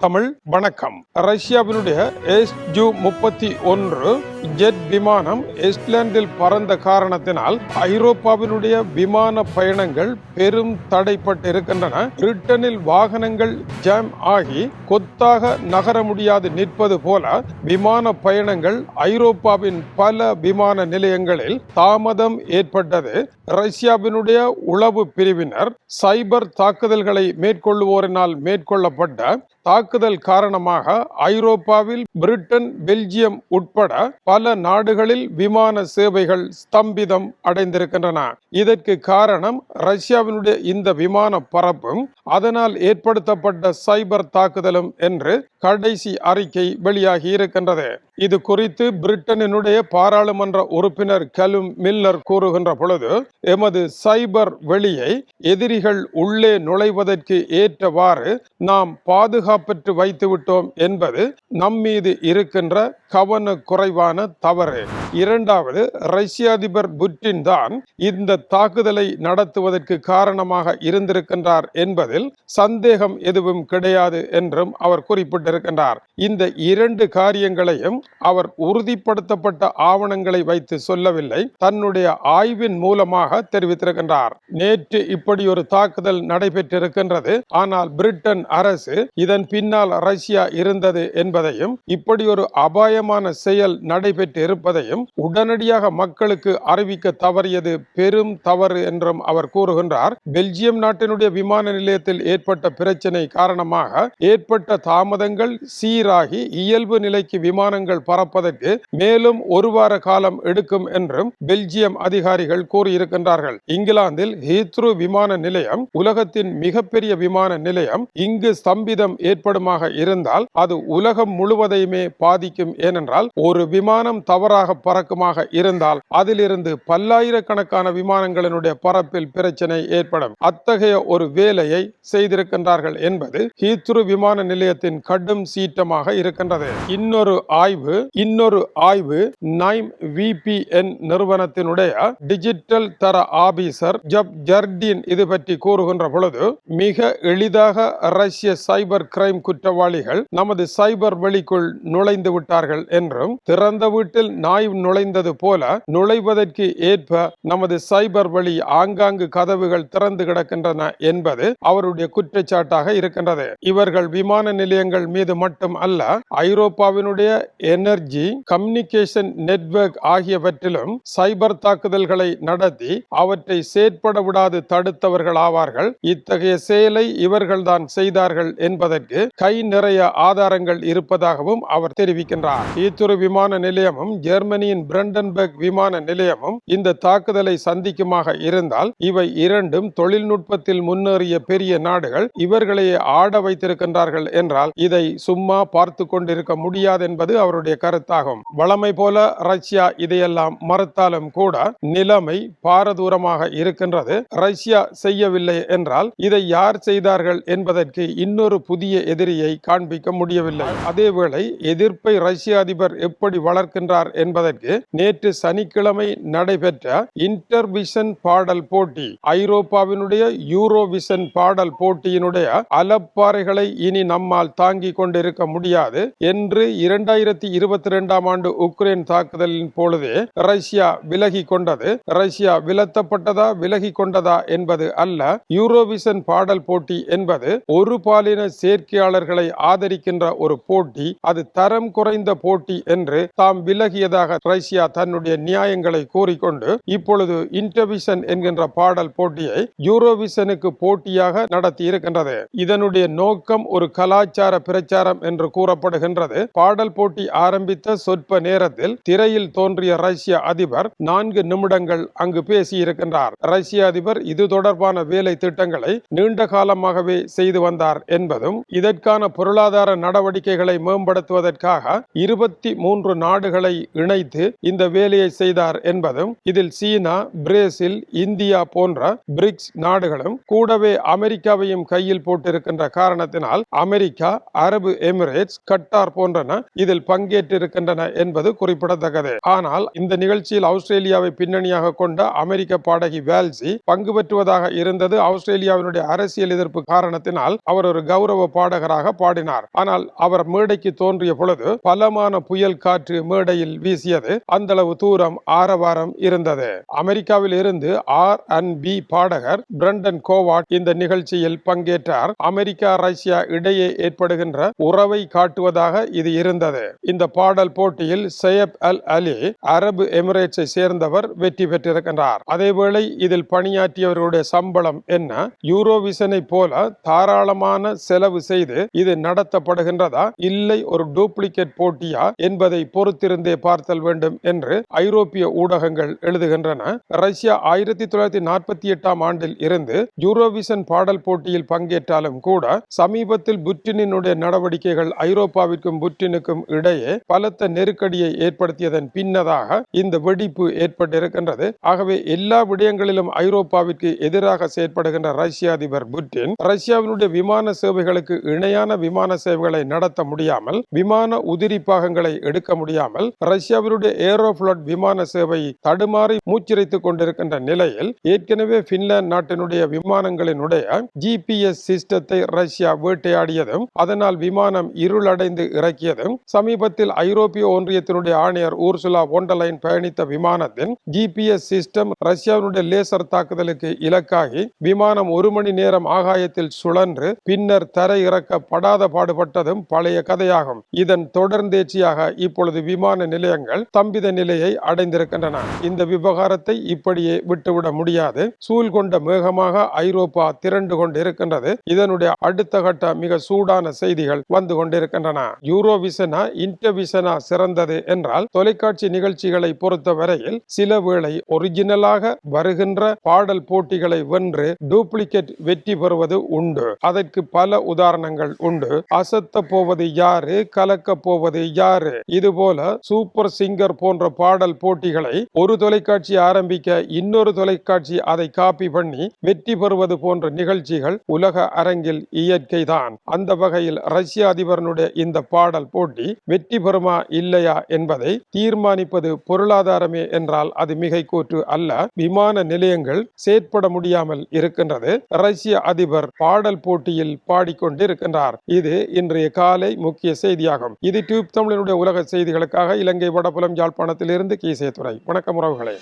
தமிழ் வணக்கம். ரஷ்யாவினுடைய S zoo முப்பத்தி ஒன்று ஜெட் விமானம் எஸ்ட்லேண்டில் பறந்த காரணத்தினால் ஐரோப்பாவினுடைய விமான பயணங்கள் பெரும் தடைப்பட்டு இருக்கின்றன பிரிட்டனில் வாகனங்கள் ஜாம் ஆகி கொத்தாக நகர முடியாது நிற்பது போல விமான பயணங்கள் ஐரோப்பாவின் பல விமான நிலையங்களில் தாமதம் ஏற்பட்டது. ரஷ்யாவினுடைய உளவு பிரிவினர் சைபர் தாக்குதல்களை மேற்கொள்ளுவோரினால் மேற்கொள்ளப்பட்ட தாக்குதல் காரணமாக ஐரோப்பாவில் பிரிட்டன் பெல்ஜியம் உட்பட பல நாடுகளில் விமான சேவைகள் ஸ்தம்பிதம் அடைந்திருக்கின்றன. இதற்கு காரணம் ரஷ்யாவினுடைய இந்த விமான பரப்பும் அதனால் ஏற்படுத்தப்பட்ட சைபர் தாக்குதலும் என்று கடைசி அறிக்கை வெளியாகி இருக்கின்றது. இது குறித்து பிரிட்டனினுடைய பாராளுமன்ற உறுப்பினர் கலும் மில்லர் கூறுகின்ற பொழுது எமது சைபர் வெளியை எதிரிகள் உள்ளே நுழைவதற்கு ஏற்றவாறு நாம் பாதுகாப்பற்று வைத்துவிட்டோம் என்பது நம்மீது இருக்கின்ற கவன குறைவான தவறு இரண்டாவது ரஷ்ய அதிபர் புட்டின் தான் இந்த தாக்குதலை நடத்துவதற்கு காரணமாக இருந்திருக்கின்றார் என்பதில் சந்தேகம் எதுவும் கிடையாது என்றும் அவர் குறிப்பிட்டிருக்கின்றார். இந்த இரண்டு காரியங்களையும் அவர் உறுதிப்படுத்தப்பட்ட ஆவணங்களை வைத்து சொல்லவில்லை தன்னுடைய ஆய்வின் மூலமாக தெரிவித்திருக்கின்றார். நேற்று இப்படி ஒரு தாக்குதல் நடைபெற்றிருக்கின்றது ஆனால் பிரிட்டன் அரசு இதன் பின்னால் ரஷ்யா இருந்தது என்பதையும் இப்படி ஒரு அபாயமான செயல் நடைபெற்று இருப்பதையும் உடனடியாக மக்களுக்கு அறிவிக்க தவறியது பெரும் தவறு என்றும் அவர் கூறுகின்றார். பெல்ஜியம் நாட்டினுடைய விமான நிலையத்தில் ஏற்பட்ட பிரச்சனை காரணமாக ஏற்பட்ட தாமதங்கள் சீராகி இயல்பு நிலைக்கு விமானங்கள் பறப்பதற்கு மேலும் ஒரு வார காலம் எடுக்கும் என்றும் பெல்ஜியம் அதிகாரிகள் கூறியிருக்கின்றார்கள். இங்கிலாந்தில் ஹீத்ரு விமான நிலையம் உலகத்தின் மிகப்பெரிய விமான நிலையம். இங்கு ஸ்தம்பிதம் ஏற்படுமாக இருந்தால் அது உலகம் முழுவதையுமே பாதிக்கும். ஏனென்றால் ஒரு விமானம் தவறாக பறக்குமாக இருந்தால் அதிலிருந்து பல்லாயிரக்கணக்கான விமானங்களினுடைய பரப்பில் பிரச்சனை ஏற்படும். அத்தகைய ஒரு வேலையை செய்திருக்கின்றார்கள் என்பது ஹீத்ரு விமான நிலையத்தின் கடும் சீற்றமாக இருக்கின்றது. இன்னொரு ஆய்வு இன்னொரு ஆய்வு நைம் விபிஎன் நிறுவனத்தினுடைய டிஜிட்டல் தர ஆபீசர் ஜப் ஜர்டின் இது பற்றி கூறுகின்ற பொழுது மிக எளிதாக ரஷ்ய சைபர் கிரைம் குற்றவாளிகள் நமது சைபர் வெளிக்குள் நுழைந்து விட்டார்கள் என்றும் திறந்த வீட்டில் நாய் நுழைந்தது போல நுழைவதற்கு ஏற்ப நமது சைபர் வழி ஆங்காங்கு கதவுகள் திறந்து கிடக்கின்றன என்பது அவருடைய குற்றச்சாட்டாக இருக்கின்றது. இவர்கள் விமான நிலையங்கள் மீது மட்டும் அல்ல ஐரோப்பாவினுடைய எனர்ஜி கம்யூனிகேஷன் நெட்வொர்க் ஆகியவற்றிலும் சைபர் தாக்குதல்களை நடத்தி அவற்றை செயற்பட விடாது தடுத்தவர்கள் ஆவார்கள். இத்தகைய செயலை இவர்கள்தான் செய்தார்கள் என்பதற்கு கை நிறைய ஆதாரங்கள் இருப்பதாகவும் அவர் தெரிவிக்கின்றார். ஈத்துரு விமான நிலையமும் ஜெர்மனி ஜெர்மனியின் பிரண்டன்பெர்க் விமான நிலையமும் இந்த தாக்குதலை சந்திக்குமாக இருந்தால் இவை இரண்டும் தொழில்நுட்பத்தில் முன்னேறிய பெரிய நாடுகள் இவர்களையே ஆட வைத்திருக்கின்றார்கள் என்றால் இதை சும்மா பார்த்து கொண்டிருக்க முடியாது என்பது அவருடைய கருத்தாகும். வளமை போல ரஷ்யா இதையெல்லாம் மறுத்தாலும் கூட நிலைமை பாரதூரமாக இருக்கின்றது. ரஷ்யா செய்யவில்லை என்றால் இதை யார் செய்தார்கள் என்பதற்கு இன்னொரு புதிய எதிரியை காண்பிக்க முடியவில்லை. அதேவேளை எதிர்ப்பை ரஷ்ய அதிபர் எப்படி வளர்க்கின்றார் என்பதற்கு நேற்று சனிக்கிழமை நடைபெற்ற இன்டர்விஷன் பாடல் போட்டி ஐரோப்பாவினுடைய யூரோவிஷன் பாடல் போட்டியினுடைய அலப்பாறைகளை இனி நம்மால் தாங்கிக் கொண்டிருக்க முடியாது என்று இரண்டாயிரத்தி இருபத்தி இரண்டாம் ஆண்டு உக்ரைன் தாக்குதலின் பொழுது ரஷ்யா விலகி கொண்டது. ரஷ்யா விலத்தப்பட்டதா விலகி கொண்டதா என்பது அல்ல. யூரோவிஷன் பாடல் போட்டி என்பது ஒரு பாலின சேர்க்கையாளர்களை ஆதரிக்கின்ற ஒரு போட்டி அது தரம் குறைந்த போட்டி என்று தாம் விலகியதாக ரஷ்யா தன்னுடைய நியாயங்களை கூறிக்கொண்டு இப்பொழுது இன்டர்விஷன் என்கின்ற பாடல் போட்டியை யூரோவிஷனுக்கு போட்டியாக நடத்தி இருக்கின்றது. இதனுடைய நோக்கம் ஒரு கலாச்சார பிரச்சாரம் என்று கூறப்படுகின்றது. பாடல் போட்டி ஆரம்பித்த சொற்ப நேரத்தில் திரையில் தோன்றிய ரஷ்ய அதிபர் நான்கு நிமிடங்கள் அங்கு பேசியிருக்கின்றார். ரஷ்ய அதிபர் இது தொடர்பான வேலை திட்டங்களை நீண்ட காலமாகவே செய்து வந்தார் என்பதும் இதற்கான பொருளாதார நடவடிக்கைகளை மேம்படுத்துவதற்காக இருபத்தி மூன்று நாடுகளை இணைத்து வைத்து இந்த வேலையை செய்தார் என்பதும் இதில் சீனா பிரேசில் இந்தியா போன்ற பிரிக்ஸ் நாடுகளும் கூடவே அமெரிக்காவையும் கையில் போட்டிருக்கின்ற காரணத்தினால் அமெரிக்கா அரபு எமிரேட்ஸ் கட்டார் போன்றன இதில் பங்கேற்றிருக்கின்றன என்பது குறிப்பிடத்தக்கது. ஆனால் இந்த நிகழ்ச்சியில் ஆஸ்திரேலியாவை பின்னணியாக கொண்ட அமெரிக்க பாடகி வேல்சி பங்கு பெற்றுவதாக இருந்தது ஆஸ்திரேலியாவினுடைய அரசியல் எதிர்ப்பு காரணத்தினால் அவர் ஒரு கௌரவ பாடகராக பாடினார். ஆனால் அவர் மேடைக்கு தோன்றிய பொழுது பலமான புயல் காற்று மேடையில் வீசியது. அந்த அளவு தூரம் ஆரவாரம் இருந்தது. அமெரிக்காவில் இருந்து ஆர் அண்ட் பி பாடகர் பிரண்டன் கோவாட் இந்த நிகழ்ச்சியில் பங்கேற்றார். அமெரிக்கா ரஷ்யா இடையே ஏற்படுகின்ற உறவை காட்டுவதாக இது இருந்தது. இந்த பாடல் போட்டியில் சையப் அல் அலி அரபு எமிரேட்ஸை சேர்ந்தவர் வெற்றி பெற்றிருக்கின்றார். அதேவேளை இதில் பணியாற்றியவர்களுடைய சம்பளம் என்ன? யூரோவிசனை போல தாராளமான செலவு செய்து இது நடத்தப்படுகின்றதா? இல்லை ஒரு டூப்ளிகேட் போட்டியா? என்பதை பொறுத்திருந்தே பார்த்தல் வேண்டும். வேண்டும் என்று ஐரோப்பிய ஊடகங்கள் எழுதுகின்றன. ரஷ்யா ஆயிரத்தி தொள்ளாயிரத்தி நாற்பத்தி எட்டாம் ஆண்டில் இருந்து யூரோவிஷன் பாடல் போட்டியில் பங்கேற்றாலும் கூட சமீபத்தில் புட்டினுடைய நடவடிக்கைகள் ஐரோப்பாவிற்கும் புட்டினுக்கும் இடையே பலத்த நெருக்கடியை ஏற்படுத்தியதன் பின்னதாக இந்த வெடிப்பு ஏற்பட்டிருக்கின்றது. ஆகவே எல்லா விடயங்களிலும் ஐரோப்பாவிற்கு எதிராக செயற்படுகின்ற ரஷ்ய அதிபர் புட்டின் ரஷ்யாவினுடைய விமான சேவைகளுக்கு இணையான விமான சேவைகளை நடத்த முடியாமல் விமான உதிரி பாகங்களை எடுக்க முடியாமல் ரஷ்யாவினுடைய ஏரோஃபிளட் விமான சேவை தடுமாறி மூச்சிரைத்துக் கொண்டிருக்கின்ற நிலையில் ஏற்கனவே பின்லாந்து நாட்டினுடைய விமானங்களினுடைய ஜிபிஎஸ் சிஸ்டத்தை ரஷ்யா வேட்டையாடியதும் அதனால் விமானம் இருளடைந்து இறக்கியதும் சமீபத்தில் ஐரோப்பிய ஒன்றியத்தினுடைய ஆணையர் ஊர்சுலா ஒண்டலைன் பயணித்த விமானத்தின் ஜிபிஎஸ் சிஸ்டம் ரஷ்யாவினுடைய லேசர் தாக்குதலுக்கு இலக்காகி விமானம் ஒரு மணி நேரம் ஆகாயத்தில் சுழன்று பின்னர் தரை இறக்கப்படாத பாடுபட்டதும் பழைய கதையாகும். இதன் தொடர்ந்தேச்சியாக இப்பொழுது விமான நிலையங்கள் தம்பித நிலையை அடைந்திருக்கின்றன. இந்த விவகாரத்தை இப்படியே விட்டுவிட முடியாது. சூழ் கொண்ட மேகமாக ஐரோப்பா திரண்டு கொண்டு இருக்கின்றது இதனுடைய அடுத்த கட்ட மிக சூடான செய்திகள் வந்து கொண்டிருக்கின்றன. யூரோவிசனா இன்டர்விசனா சிறந்தது என்றால் தொலைக்காட்சி நிகழ்ச்சிகளை பொறுத்த வரையில் சில வேளை ஒரிஜினலாக வருகின்ற பாடல் போட்டிகளை வென்று டூப்ளிகேட் வெற்றி பெறுவது உண்டு. அதற்கு பல உதாரணங்கள் உண்டு. அசத்த போவது யாரு? கலக்க போவது யாரு? இது போல சூப்பர் சிங்கர் போன்ற பாடல் போட்டிகளை ஒரு தொலைக்காட்சி ஆரம்பிக்க இன்னொரு தொலைக்காட்சி அதை காப்பி பண்ணி வெற்றி பெறுவது போன்ற நிகழ்ச்சிகள் உலக அரங்கில் இயற்கைதான். அந்த வகையில் ரஷ்ய அதிபரனுடைய இந்த பாடல் போட்டி வெற்றி பெறுமா இல்லையா என்பதை தீர்மானிப்பது பொருளாதாரமே என்றால் அது மிகை கூற்று அல்ல. விமான நிலையங்கள் செயற்பட முடியாமல் இருக்கின்றது. ரஷ்ய அதிபர் பாடல் போட்டியில் பாடிக்கொண்டிருக்கின்றார். இது இன்றைய காலை முக்கிய செய்தியாகும். இது டியூப் தமிழனுடைய உலக செய்திகளுக்காக இலங்கை வடபுல வடபுலம் யாழ்ப்பாணத்திலிருந்து கீசேதுரை வணக்கம் உறவுகளே.